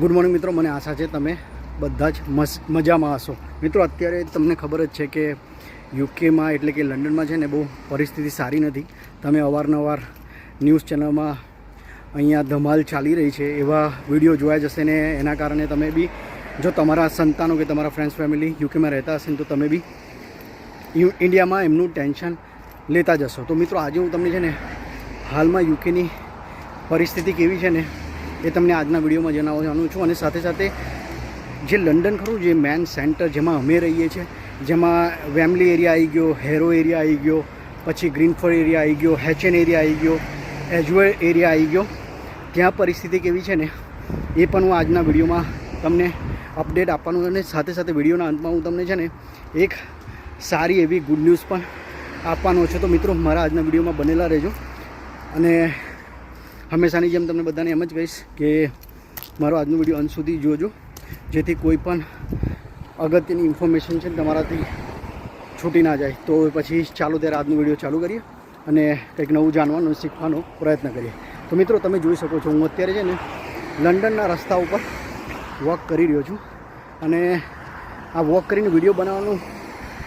Good morning મિત્રો, મને આશા છે તમે બધા જ મજામાં હશો. મિત્રો, અત્યારે તમને ખબર જ છે કે યુકેમાં એટલે કે લંડનમાં છે ને બહુ પરિસ્થિતિ સારી નથી. તમે અવારનવાર ન્યૂઝ ચેનલમાં અહીંયા ધમાલ ચાલી રહી છે, એવા વીડિયો જોયા જશે ને એના કારણે તમે બી, જો તમારા સંતાનો કે તમારા ફ્રેન્ડ્સ ફેમિલી યુકેમાં રહેતા હશે ને તો તમે બી ઇન્ડિયામાં એમનું ટેન્શન લેતા જશો તો મિત્રો, આજે હું તમને છે ને હાલમાં યુકેની પરિસ્થિતિ કેવી છે ને એ તમને આજના વિડીયોમાં જણાવવાનું છું. અને સાથે સાથે જે લંડન ખરું, જે મેન સેન્ટર જેમાં અમે રહીએ છીએ, જેમાં વેમલી એરિયા આવી ગયો, હેરો એરિયા આવી ગયો, પછી ગ્રીનફોર્ડ એરિયા આવી ગયો, હેચન એરિયા આવી ગયો એજવેર એરિયા આવી ગયો. ત્યાં પરિસ્થિતિ કેવી છે ને, એ પણ હું આજના વિડીયોમાં તમને અપડેટ આપવાનું અને સાથે સાથે વિડીયોના અંતમાં હું તમને છે ને, એક સારી એવી ગુડ ન્યૂઝ પણ આપવાનો છે. તો મિત્રો, મારા આજના વિડીયોમાં બનેલા રહેજો. અને હંમેશાની જેમ તમને બધાને એમ જ કહીશ કે મારો આજનો વીડિયો અંત સુધી જોજો. જેથી કોઈ પણ અગત્યની ઇન્ફોર્મેશન છે તમારાથી છૂટી ના જાય. તો પછી ચાલો ત્યારે આજનો વીડિયો ચાલુ કરીએ અને કંઈક નવું જાણવાનું શીખવાનો પ્રયત્ન કરીએ. તો મિત્રો, તમે જોઈ શકો છો, હું અત્યારે છે ને લંડનના રસ્તા ઉપર વોક કરી રહ્યો છું. અને આ વોક કરીને વીડિયો બનાવવાનું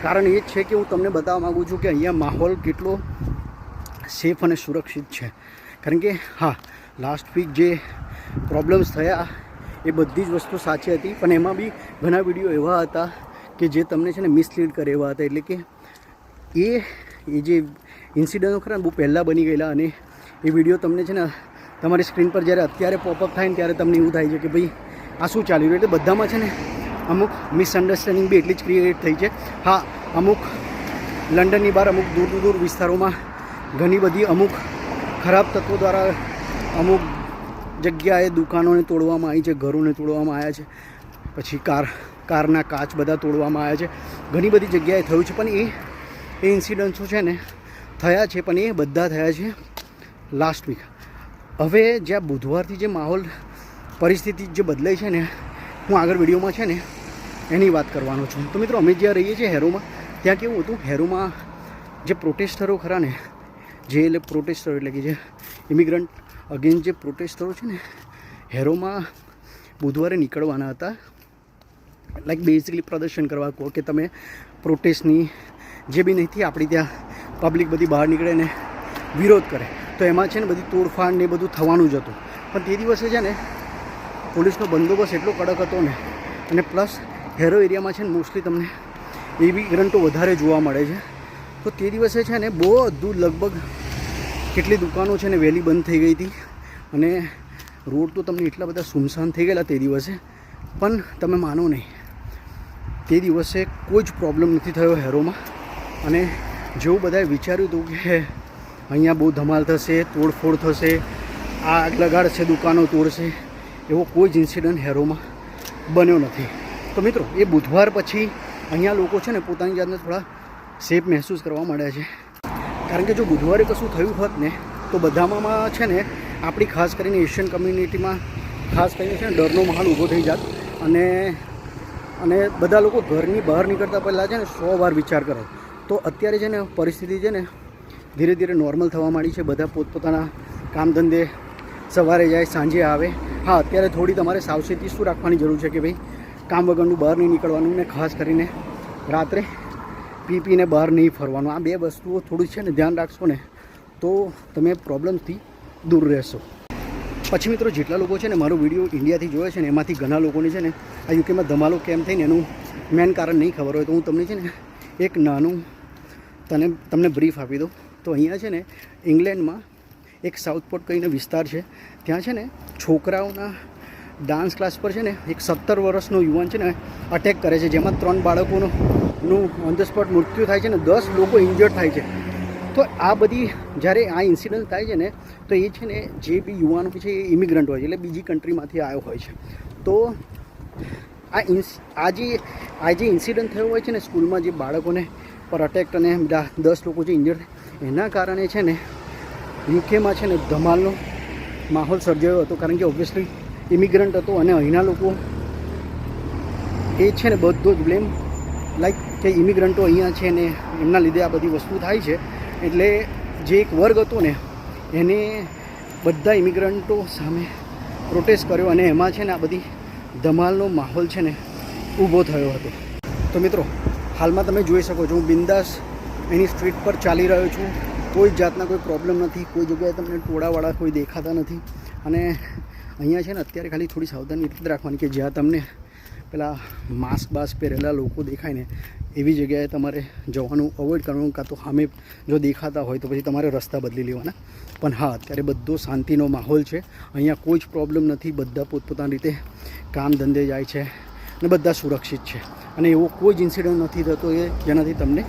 કારણ એ જ છે કે હું તમને બતાવવા માગું છું કે અહીંયા માહોલ કેટલો સેફ અને સુરક્ષિત છે. કારણ કે, હા લાસ્ટ વીક જે પ્રોબ્લેમ્સ થયા, એ બધી જ વસ્તુ સાચી હતી. પણ એમાં બી ઘણા વીડિયો એવા હતા કે જે તમને છે ને મિસલીડ કરે એવા હતા. એટલે કે એ એ જે ઇન્સિડન્ટો ખરા બહુ પહેલાં બની ગયેલા અને એ વીડિયો તમને છે ને, તમારી સ્ક્રીન પર જ્યારે અત્યારે પોપઅપ થાય ને, ત્યારે તમને એવું થાય છે કે ભાઈ, આ શું ચાલી રહ્યું? એટલે બધામાં છે ને, અમુક મિસઅન્ડરસ્ટેન્ડિંગ બી એટલી જ ક્રિએટ થઈ છે. હા, અમુક લંડનની બહાર અમુક દૂર દૂર વિસ્તારોમાં ઘણી બધી અમુક ખરાબ તત્વો દ્વારા અમુક જગ્યાએ દુકાનોને તોડવામાં આવી છે, ઘરોને તોડવામાં આવ્યા છે, પછી કાર, કારના કાચ બધા તોડવામાં આવ્યા છે. ઘણી બધી જગ્યાએ થયું છે, પણ એ એ ઇન્સિડન્ટ્સો છે ને થયા છે, પણ એ બધા થયા છે લાસ્ટ વીક હવે જ્યાં બુધવારથી જે માહોલ, પરિસ્થિતિ જે બદલાઈ છે ને, હું આગળ વિડીયોમાં છે ને, એની વાત કરવાનો છું. તો મિત્રો, અમે જ્યાં રહીએ છીએ, હેરોમાં, ત્યાં કેવું હતું, હેરોમાં જે પ્રોટેસ્ટરો ખરા ને જે એટલે પ્રોટેસ્ટરો એટલે કે જે ઇમિગ્રન્ટ અગેન્સ્ટ જે પ્રોટેસ્ટરો છે ને, હેરોમાં બુધવારે નીકળવાના હતા. લાઈક બેઝિકલી પ્રદર્શન કરવા કહો કે તમે પ્રોટેસ્ટની જે બી નથી, આપણી ત્યાં પબ્લિક બધી બહાર નીકળે ને વિરોધ કરે. તો એમાં છે ને બધી તોડફાડ ને બધું થવાનું જ હતું. પણ તે દિવસે છે ને પોલીસનો બંદોબસ્ત એટલો કડક હતો ને, અને પ્લસ હેરો એરિયામાં છે ને મોસ્ટલી તમને એવી ગ્રંટો વધારે જોવા મળે છે. તો તે દિવસે છે ને બહુ બધું લગભગ કેટલી દુકાનો છે ને વહેલી બંધ થઈ ગઈ હતી. અને રોડ તો તમને એટલા બધા સુમસાન થઈ ગયેલા તે દિવસે, પણ તમે માનો નહીં. તે દિવસે કોઈ જ પ્રોબ્લેમ નથી થયો હેરોમાં. અને જેવું બધાએ વિચાર્યું હતું કે અહીંયા બહુ ધમાલ થશે, તોડફોડ થશે, આગ લગાડશે, દુકાનો તોડશે, એવો કોઈ જ ઇન્સિડન્ટ હેરોમાં બન્યો નથી. તો મિત્રો, એ બુધવાર પછી અહીંયા લોકો છે ને પોતાની જાતને થોડા સેફ મહેસૂસ કરવા માંડ્યા છે. કારણ કે જો બુધવારે કશું થયું હોત ને, તો બધામાં છે ને, આપણી ખાસ કરીને એશિયન કમ્યુનિટીમાં ખાસ કરીને છે ને, ડરનો માહોલ ઊભો થઈ જાત. અને અને બધા લોકો ઘરની બહાર નીકળતા પહેલાં છે ને, સો વાર વિચાર કરે. તો અત્યારે છે ને, પરિસ્થિતિ છે ને, ધીરે ધીરે નોર્મલ થવા માંડી છે. બધા પોતપોતાના કામ ધંધે સવારે જાય, સાંજે આવે. હા, અત્યારે થોડી તમારે સાવચેતી શું રાખવાની જરૂર છે કે ભાઈ, કામ વગરનું બહાર નહીં નીકળવાનું ને ખાસ કરીને રાત્રે પી પીને બહાર નહીં ફરવાનું. આ બે વસ્તુઓ થોડું છે ને ધ્યાન રાખશો ને તો તમે પ્રોબ્લેમથી દૂર રહેશો. પછી મિત્રો જેટલા લોકો છે ને મારો વીડિયો ઇન્ડિયાથી જોયો છે ને એમાંથી ઘણા લોકોને છે ને આ યુકેમાં ધમાલો કેમ થઈને એનું મેન કારણ નહીં ખબર હોય તો હું તમને છે ને એક નાનું તને તમને બ્રીફ આપી દઉં. તો અહીંયા છે ને ઇંગ્લેન્ડમાં એક સાઉથપોર્ટ કહીને વિસ્તાર છે. ત્યાં છે ને છોકરાઓના ડાન્સ ક્લાસ પર છે ને એક સત્તર વર્ષનો યુવાન છે ને અટેક કરે છે. જેમાં ત્રણ બાળકોનું નું ઓન ધ સ્પોટ મૃત્યુ થાય છે ને દસ લોકો ઇન્જર્ડ થાય છે. તો આ બધી જ્યારે આ ઇન્સિડન્ટ થાય છે ને, તો એ છે ને જે બી યુવાનો છે એ ઇમિગ્રન્ટ હોય છે, એટલે બીજી કન્ટ્રીમાંથી આવ્યો હોય છે. તો આ ઇન્સ આ જે આ જે ઇન્સિડન્ટ થયો હોય છે ને સ્કૂલમાં જે બાળકોને પર અટેક અને બધા દસ લોકો જે ઇન્જર્ડ એના કારણે છે ને યુકેમાં છે ને ધમાલનો માહોલ સર્જાયો હતો. કારણ કે ઓબ્વિયસલી ઇમિગ્રન્ટ હતો અને અહીંના લોકો એ છે ને બધો જ બ્લેમ લાઈક કે ઇમિગ્રન્ટો અહીંયા છે ને એમના લીધે આ બધી વસ્તુ થાય છે. એટલે જે એક વર્ગ હતો ને, એને બધા ઇમિગ્રન્ટો સામે પ્રોટેસ્ટ કર્યો અને એમાં છે ને આ બધી ધમાલનો માહોલ છે ને ઊભો થયો હતો. તો મિત્રો, હાલમાં તમે જોઈ શકો છો, હું બિંદાસ એની સ્ટ્રીટ પર ચાલી રહ્યો છું. કોઈ જાતના કોઈ પ્રોબ્લેમ નથી, કોઈ જગ્યાએ તમને ટોળાવાળા કોઈ દેખાતા નથી. અને અહીંયા છે ને અત્યારે ખાલી થોડી સાવધાની એટલી રાખવાની કે જ્યાં તમને પેલા માસ્ક બાસ્ક પહેરેલા લોકો દેખાય ને એવી જગ્યાએ તમારે જવાનું અવોઇડ કરવાનું કાં તો સામે જો દેખાતા હોય તો પછી તમારે રસ્તા બદલી લેવાના. પણ હા, અત્યારે બધો શાંતિનો માહોલ છે. અહીંયા કોઈ જ પ્રોબ્લેમ નથી. બધા પોતપોતાની રીતે કામ ધંધે જાય છે અને બધા સુરક્ષિત છે. અને એવો કોઈ જ ઇન્સિડન્ટ નથી થતો એ જેનાથી તમને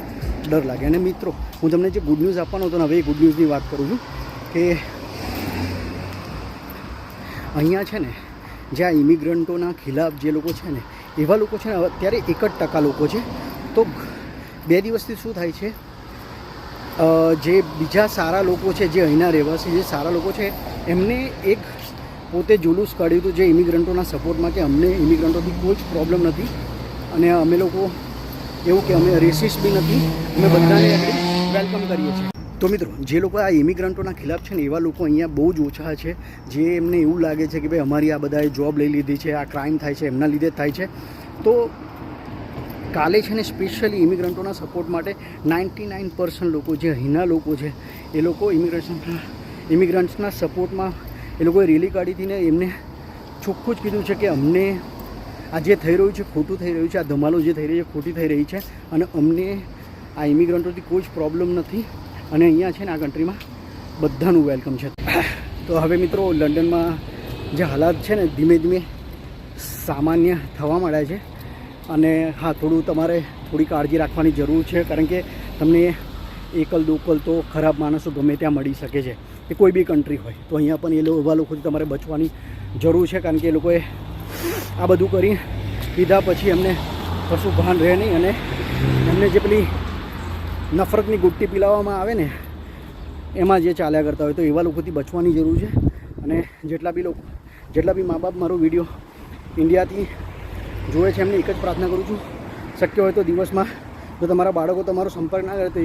ડર લાગે. અને મિત્રો, હું તમને જે ગુડ ન્યૂઝ આપવાનો હતો ને, હવે એ ગુડ ન્યૂઝની વાત કરું છું કે અહીંયા છે ને જે આ ઇમિગ્રન્ટોના ખિલાફ જે લોકો છે ને, એવા લોકો છે ને અત્યારે એક જ ટકા લોકો છે. તો બે દિવસથી શું થાય છે? જે બીજા સારા લોકો છે, જે અહીંના રહેવાસી જે સારા લોકો છે, એમને એક પોતે જુલુસ કાઢ્યું હતું જે ઇમિગ્રન્ટોના સપોર્ટમાં કે અમને ઇમિગ્રન્ટોથી કોઈ જ પ્રોબ્લેમ નથી. અને અમે લોકો, એવું કે અમે રેસિસ બી નથી. અમે બધાને વેલકમ કરીએ છીએ. તો મિત્રો, જે લોકો આ ઇમિગ્રન્ટોના ખિલાફ છે ને, એવા લોકો અહીંયા બહુ જ ઓછા છે, જે એમને એવું લાગે છે કે ભાઈ અમારી આ બધાએ જોબ લઈ લીધી છે, આ ક્રાઇમ થાય છે, એમના લીધે થાય છે. તો કાલે છે ને સ્પેશિયલી ઇમિગ્રન્ટોના સપોર્ટ માટે નાઇન્ટી નાઇન પર્સન્ટ લોકો જે અહીંના લોકો છે, એ લોકો ઇમિગ્રેશનના ઇમિગ્રન્ટ્સના સપોર્ટમાં એ લોકોએ રેલી કાઢી હતી ને એમને ચોખ્ખું જ કીધું છે કે અમને આ જે થઈ રહ્યું છે, ખોટું થઈ રહ્યું છે, આ ધમાલો જે થઈ રહી છે, ખોટી થઈ રહી છે, અને અમને આ ઇમિગ્રન્ટોથી કોઈ જ પ્રોબ્લેમ નથી. અને અહીંયા છે ને આ કન્ટ્રીમાં બધાનું વેલકમ છે. તો હવે મિત્રો લંડનમાં જે હાલાત છે ને ધીમે ધીમે સામાન્ય થવા માંડ્યા છે. અને હા, થોડું તમારે થોડી કાળજી રાખવાની જરૂર છે, કારણ કે તમને એકલ દોકલ તો ખરાબ માણસો ગમે ત્યાં મળી શકે છે એ કોઈ બી કન્ટ્રી હોય. તો અહીંયા પણ એ એવા લોકોથી તમારે બચવાની જરૂર છે, કારણ કે એ લોકોએ આ બધું કરી લીધા પછી એમને કશું ભાન રહે નહીં અને એમને જે પેલી નફરતની ગુટ્ટી પીલાવવામાં આવે ને, એમાં જે ચાલ્યા કરતા હોય તો એવા લોકોથી બચવાની જરૂર છે. અને જેટલા બી લોકો, જેટલા બી મા બાપ મારો વીડિયો ઇન્ડિયાથી જોવે છે, એમને એક જ પ્રાર્થના કરું છું. શક્ય હોય તો દિવસમાં, જો તમારા બાળકો તમારો સંપર્ક ના કરે તો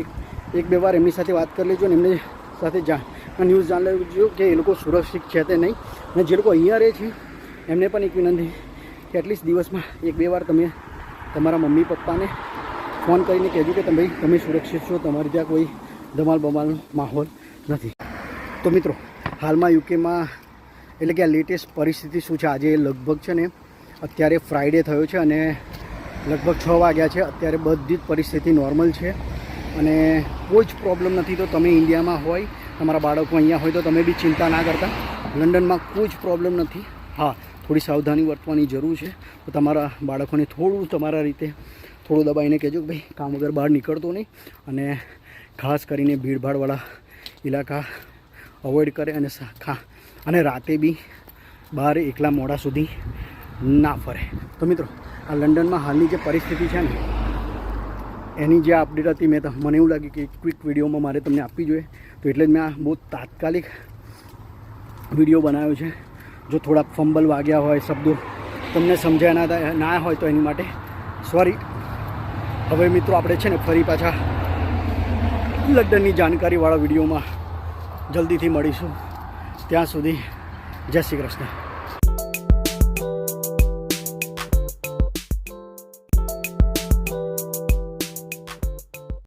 એક બે વાર એમની સાથે વાત કરી લેજો અને એમની સાથે જા ન્યૂઝ જાણી લેજો કે એ લોકો સુરક્ષિત છે તે નહીં. અને જે લોકો અહીંયા રહે છે, એમને પણ એક વિનંતી કે એટલીસ્ટ દિવસમાં એક બે વાર તમે તમારા મમ્મી પપ્પાને ફોન કરીને કહેજો કે તમે તમે સુરક્ષિત છો, તમારે ત્યાં કોઈ ધમાલ બમાલ માહોલ નથી. તો મિત્રો, હાલમાં યુકેમાં એટલે કે આ લેટેસ્ટ પરિસ્થિતિ શું છે? આજે લગભગ છે ને અત્યારે ફ્રાઈડે થયો છે અને લગભગ છ વાગ્યા છે. અત્યારે બધી જ પરિસ્થિતિ નોર્મલ છે અને કોઈ જ પ્રોબ્લેમ નથી. તો તમે ઇન્ડિયામાં હોય, તમારા બાળકો અહીંયા હોય, તો તમે બી ચિંતા ના કરતા. લંડનમાં કોઈ જ પ્રોબ્લેમ નથી. હા, થોડી સાવધાની વર્તવાની જરૂર છે. તો તમારા બાળકોને થોડું તમારા રીતે થોડું દબાઈને કહેજો કે ભાઈ કામ વગર બહાર નીકળતો નહીં અને ખાસ કરીને ભીડભાડવાળા ઇલાકા અવોઇડ કરે અને ખા અને રાતે બી બહાર એકલા મોડા સુધી ના ફરે. તો મિત્રો, આ લંડનમાં હાલની જે પરિસ્થિતિ છે ને, એની જે અપડેટ હતી મેં મને એવું લાગ્યું કે ક્વિક વિડીયોમાં મારે તમને આપવી જોઈએ. તો એટલે જ મેં આ બહુ તાત્કાલિક વીડિયો બનાવ્યો છે. જો થોડાક ફંબલ વાગ્યા હોય, શબ્દો તમને સમજ્યા ના ના હોય તો એની માટે સોરી હવે મિત્રો આપણે છે ને ફરી પાછા લંડનની જાણકારીવાળા વિડીયોમાં જલ્દીથી મળીશું. ત્યાં સુધી જય શ્રી કૃષ્ણ.